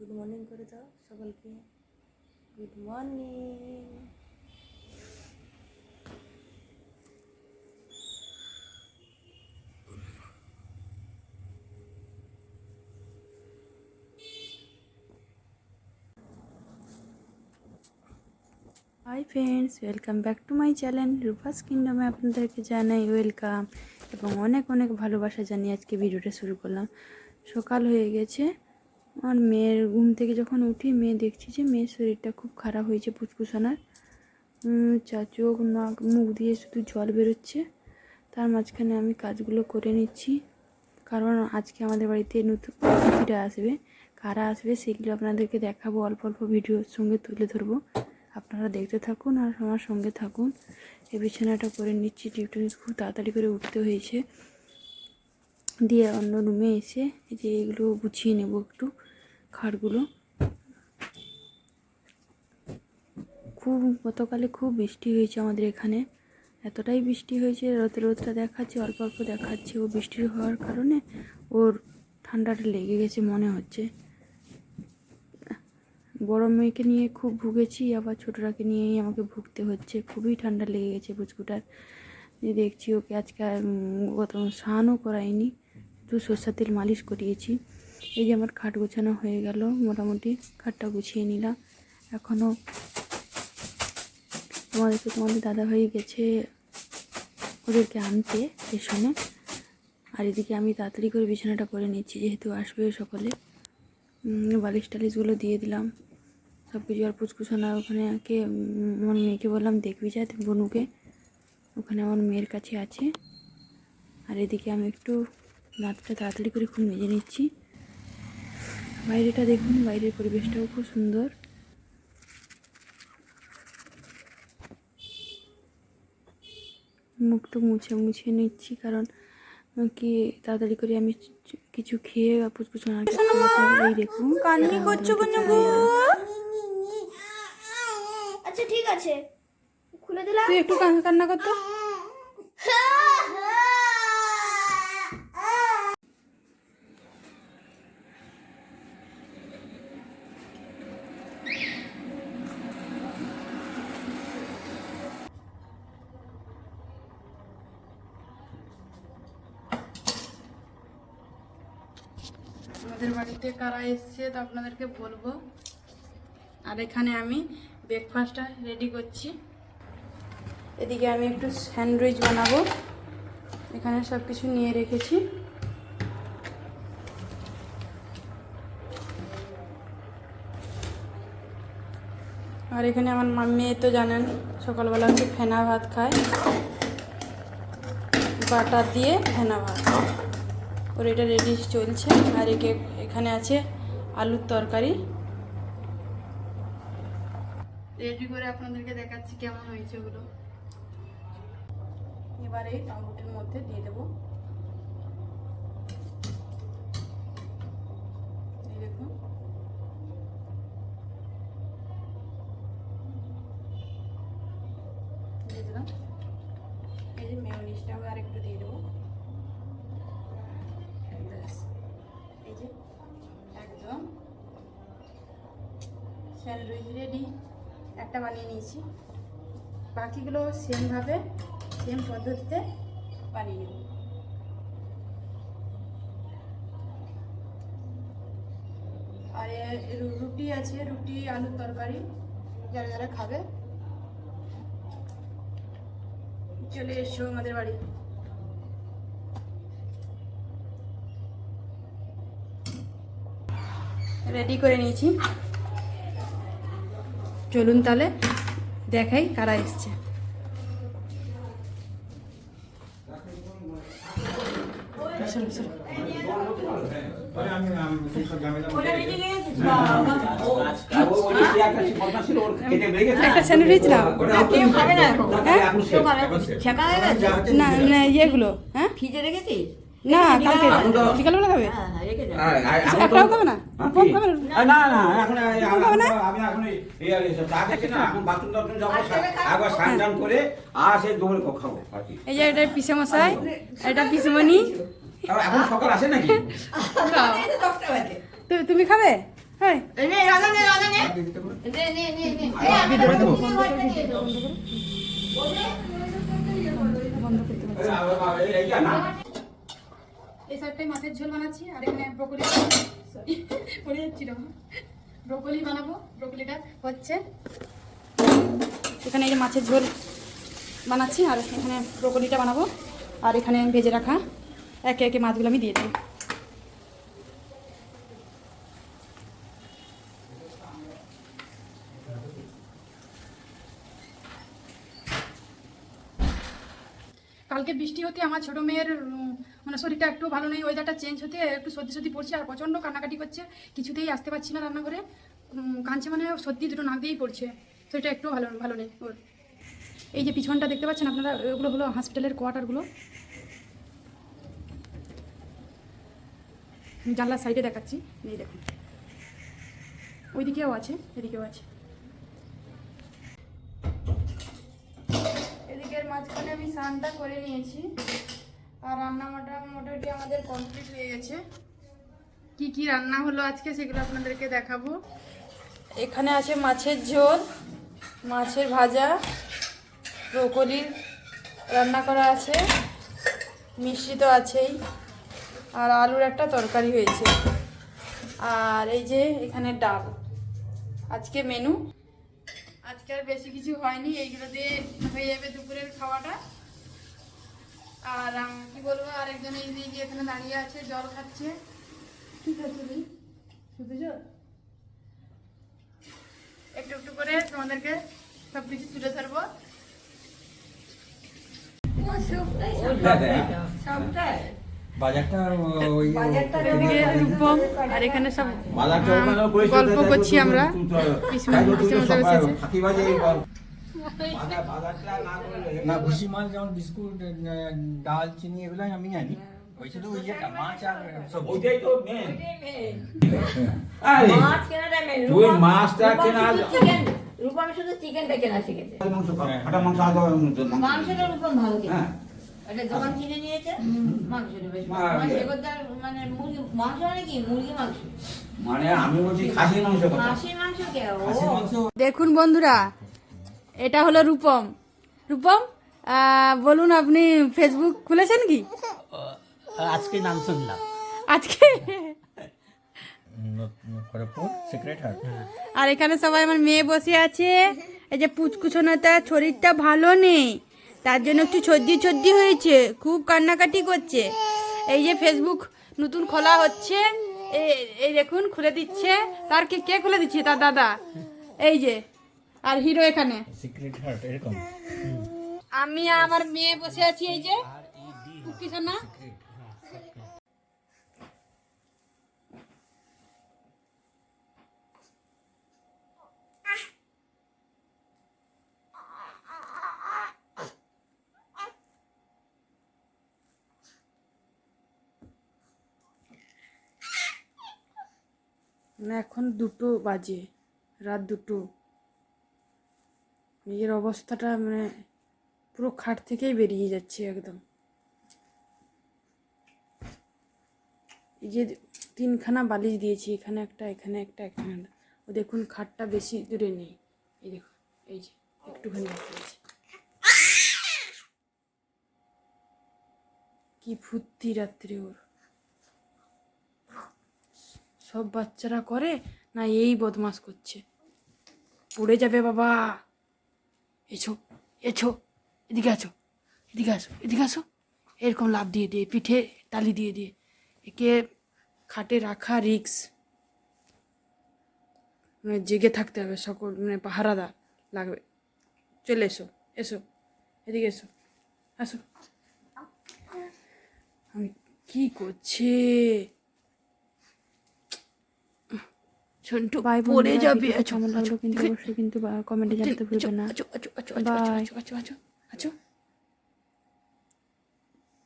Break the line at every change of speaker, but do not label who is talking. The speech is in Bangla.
গুড মর্নিং করে দাও সকলকে। Good morning. Hi friends welcome back to my channel Rupa's কিংডমে আপনাদেরকে জানাই ওয়েলকাম এবং অনেক অনেক ভালোবাসা জানিয়ে আজকে ভিডিওটা শুরু করলাম। সকাল হয়ে গেছে। আর মেয়ের ঘুম থেকে যখন উঠি মেয়ে দেখছি যে মেয়ের শরীরটা খুব খারাপ হয়েছে পুচকুসানার উম, চা চোখ নাক মুখ দিয়ে শুধু জল বেরোচ্ছে। তার মাঝখানে আমি কাজগুলো করে নিচ্ছি। কারণ আজকে আমাদের বাড়িতে নতুন অতিথিরা আসবে। কারা আসবে সেগুলো আপনাদেরকে দেখাবো অল্প অল্প ভিডিওর সঙ্গে তুলে ধরবো। আপনারা দেখতে থাকুন আর আমার সঙ্গে থাকুন। এই বিছানাটা করে নিচ্ছি ডিউটি খুব তাড়াতাড়ি করে উঠতে হয়েছে। দিয়ে অন্য রুমে এসে যে এগুলো গুছিয়ে নেব একটু। খাটগুলো খুব, গতকালে খুব বৃষ্টি হয়েছে আমাদের এখানে। এতটাই বৃষ্টি হয়েছে, রোদ রোদটা দেখাচ্ছে, অল্প অল্প দেখাচ্ছে। ও বৃষ্টি হওয়ার কারণে ওর ঠান্ডাটা লেগে গেছে মনে হচ্ছে। বড় মেয়েকে নিয়ে খুব ভুগেছি, আবার ছোটটাকে নিয়েই আমাকে ভুগতে হচ্ছে। খুবই ঠান্ডা লেগে গেছে বুচকুটার যে দেখছি ওকে আজকে গত স্নানও করাইনি একটু সর্ষার তেল মালিশ করিয়েছি। এই যে আমার খাট গোছানো হয়ে গেল, মোটামুটি খাটটা গুছিয়ে নিলাম। এখনও তোমাদেরকে তোমাদের দাদা হয়ে গেছে ওদেরকে আনতে স্টেশনে। আর এদিকে আমি তাড়াতাড়ি করে বিছানাটা করে নিচ্ছি, যেহেতু আসবে সকলে। বালিশ টালিশগুলো দিয়ে দিলাম। সব কিছু আর পুচকুছানা ওখানে কে আমার মেয়েকে বললাম, দেখবি যা বনুকে। ওখানে আমার মেয়ের কাছে আছে। আর এদিকে আমি একটু দাঁতটা তাড়াতাড়ি করে খুব মেজে নিচ্ছি। বাইরেটা দেখুন বাইরের পরিবেশটাও খুব সুন্দর। মুখটু মুছে মুছে নিচ্ছি কারণ কি তাড়াতাড়ি করে আমি কিছু খেয়ে খাওয়াতে হবে। এই দেখুন
কান্নি করছ?
হয়ে
আচ্ছা ঠিক আছে। খুলে দিলাম।
তুই একটু কান্না কান্না করতো আমাদের বাড়িতে কারা এসছে তো আপনাদেরকে বলব। আর এখানে আমি ব্রেকফাস্টটা রেডি করছি। এদিকে আমি একটু স্যান্ডউইচ বানাবো। এখানে সব কিছু নিয়ে রেখেছি। আর এখানে আমার মা- মেয়ে তো জানেন, সকালবেলা হচ্ছে ফেনা ভাত খায়। বাটার দিয়ে ফেনা ভাত। ওর এটা রেডি চলছে আর একে এখানে আছে আলুর তরকারি। রেডি করে আপনাদেরকে দেখাচ্ছি কেমন হয়েছে ওগুলো। এবারে টমেটোর মধ্যে দিয়ে দেবো। দিয়ে দিলাম। এই যে মেয়নিসটা আমি আরেকটু দিয়ে দেবো ব্যাস এই যে একদম স্যান্ডউইচ রেডি। একটা বানিয়ে নিয়েছি। বাকিগুলো সেমভাবে, সেম পদ্ধতিতে বানিয়ে নেব। আর রুটি আছে, রুটি, আলুর তরকারি, যারা যারা খাবে। চলে এসো আমাদের বাড়ি। রেডি করে নিয়েছি। চলুন তাহলে দেখাই কারা এসছে।
হয়ে? গেছে
না না ইয়েগুলো হ্যাঁ?
ফ্রিজে রেখেছিস?
না কালকে বিকালবেলা খাবে?
হ্যাঁ হ্যাঁ দে
একটাও খাবে না? কম খাবে না?
না না এখন আমি এখন এই চা খেয়েছি না এখন বাথরুম টাথরুম যাব একবার স্নান টান করে আর খাব
এই যে এটা পিসে মশাই এটা পিসেমণি।
এখন সকাল আসে নাকি?
তুমি খাবে?
হ্যাঁ
এই নে, রাধা নে, রাধা নে। নে, নে, নে, নে। এই,
সাইডটাই মাছের ঝোল বানাচ্ছি আর এখানে ব্রোকলি সরি পড়ে যাচ্ছিল ব্রোকলি বানাবো ব্রোকলিটা হচ্ছে এখানে এই যে মাছের ঝোল বানাচ্ছি আর এখানে ব্রোকলিটা বানাবো আর এখানে ভেজে রাখা একে একে মাছগুলো আমি দিয়ে দিই। কালকে বৃষ্টি হতে আমার ছোট মেয়ের মানে শরীরটা একটু ভালো নেই ওয়েদারটা চেঞ্জ হতে একটু সর্দি সর্দি পড়ছে আর প্রচণ্ড কান্নাকাটি করছে, কিছুতেই আসতে পারছি না রান্নাঘরে। কাঁদছে মানে সর্দি দুটো নাক দিয়েই পড়ছে, শরীরটা একটু ভালো ভালো নেই ওর। এই যে পিছনটা দেখতে পাচ্ছেন আপনারা, ওগুলো হলো হসপিটালের কোয়ার্টারগুলো জানলার সাইডে দেখাচ্ছি, এই দেখুন। ওইদিকেও আছে, এদিকেও আছে।
এদিকের মাঝখানে আমি স্নানটা করে নিয়েছি। আর রান্না মোটা মোটামুটি আমাদের কমপ্লিট হয়ে গেছে। কি কি রান্না হলো আজকে সেগুলো আপনাদেরকে দেখাবো। এখানে আছে মাছের ঝোল মাছের ভাজা ব্রোকলির রান্না করা আছে মিষ্টি তো আছেই আর আলুর একটা তরকারি হয়েছে। আর এই যে এখানে ডাল। আজকে মেনু? আজকে আর বেশি কিছু হয়নি এইগুলো দিয়ে হয়ে যাবে দুপুরের খাওয়াটা। আর কি বলব আরেকজন এই দিকে এখানে দাঁড়িয়ে আছে জল খাচ্ছে। কি খাচ্ছে তুই শুধু একটু একটু করে তোমাদেরকে সব কিছু তুলে ধরবো। এদিকে রূপম আর এখানে সব গল্প করছি আমরা।
না
ভুসি মাছ যেমন বিস্কুট ডাল চিনি এগুলো আমি জানি। ওই শুধু ওই যেটা মাছ আর সবজি।
ওইটাই তো main। আরে,
মাছ কেনাটা main।
তুই মাছটা কেনা-
রূপম শুধু চিকেনটা কেনা শিখেছে।
মাংস খাও, মাংস আগে
মাংসটা রূপম ভালো কেনে
হ্যাঁ।
দোকান কিনে নিয়েছে মাংসটা বেশ মানে মানে মুরগি মাংস মানে কি? মুরগি মাংস।
মানে আমি বলছি খাসির মাংস কথা।
মাংস কে?
মাংস
দেখুন বন্ধুরা এটা হলো রূপম। রূপম বলুন আপনি ফেসবুক খুলেছেন কি?
আজকে নাম শুনলাম।
আজকে? আর এখানে সবাই আমার মেয়ে বসে আছে। এই যে পুচকুচোনাটা শরীরটা ভালো নেই। তার জন্য একটু সর্দি সর্দি হয়েছে। খুব কান্নাকাটি করছে। এই যে ফেসবুক নতুন খোলা হচ্ছে। এই- এই দেখুন খুলে দিচ্ছে। তার কে কে খুলে দিচ্ছে? তার দাদা। এই যে আর হিরো এখানে।
সিক্রেট হার্ট এরকম।
আমি আমার মেয়ে বসে আছি এই যে। কিষানা না এখন দুটো বাজে রাত দুটো। নিজের অবস্থাটা মানে পুরো খাট থেকেই বেরিয়ে যাচ্ছে একদম। যে তিনখানা বালিশ দিয়েছি, এখানে একটা এখানে একটা এখানে একটা। ও দেখুন, খাটটা বেশি দূরে নেই। এই দেখুন, এই যে একটুখানি আছে। কি ফুর্তি রাত্রে ওর। সব বাচ্চারা করে না, এই বদমাস করছে। পড়ে যাবে বাবা। এছো এছো এদিকে আছো এদিকে আসো এদিকে আসো। এরকম লাভ দিয়ে দিয়ে, পিঠে তালি দিয়ে দিয়ে। একে খাটে রাখা রিক্স। মানে জেগে থাকতে হবে সকল মানে পাহারাদার লাগবে। চলে এসো এসো, এদিকে এসো, আসো। আমি কি করছে? সন্টু বাই পড়ে যাবে। কেমন লাগল কিন্তু অবশ্যই কিন্তু কমেন্টে জানাতে ভুলবেন না।
আচ্ছা আচ্ছা আচ্ছা
বাই
আচ্ছা আচ্ছা আচ্ছা।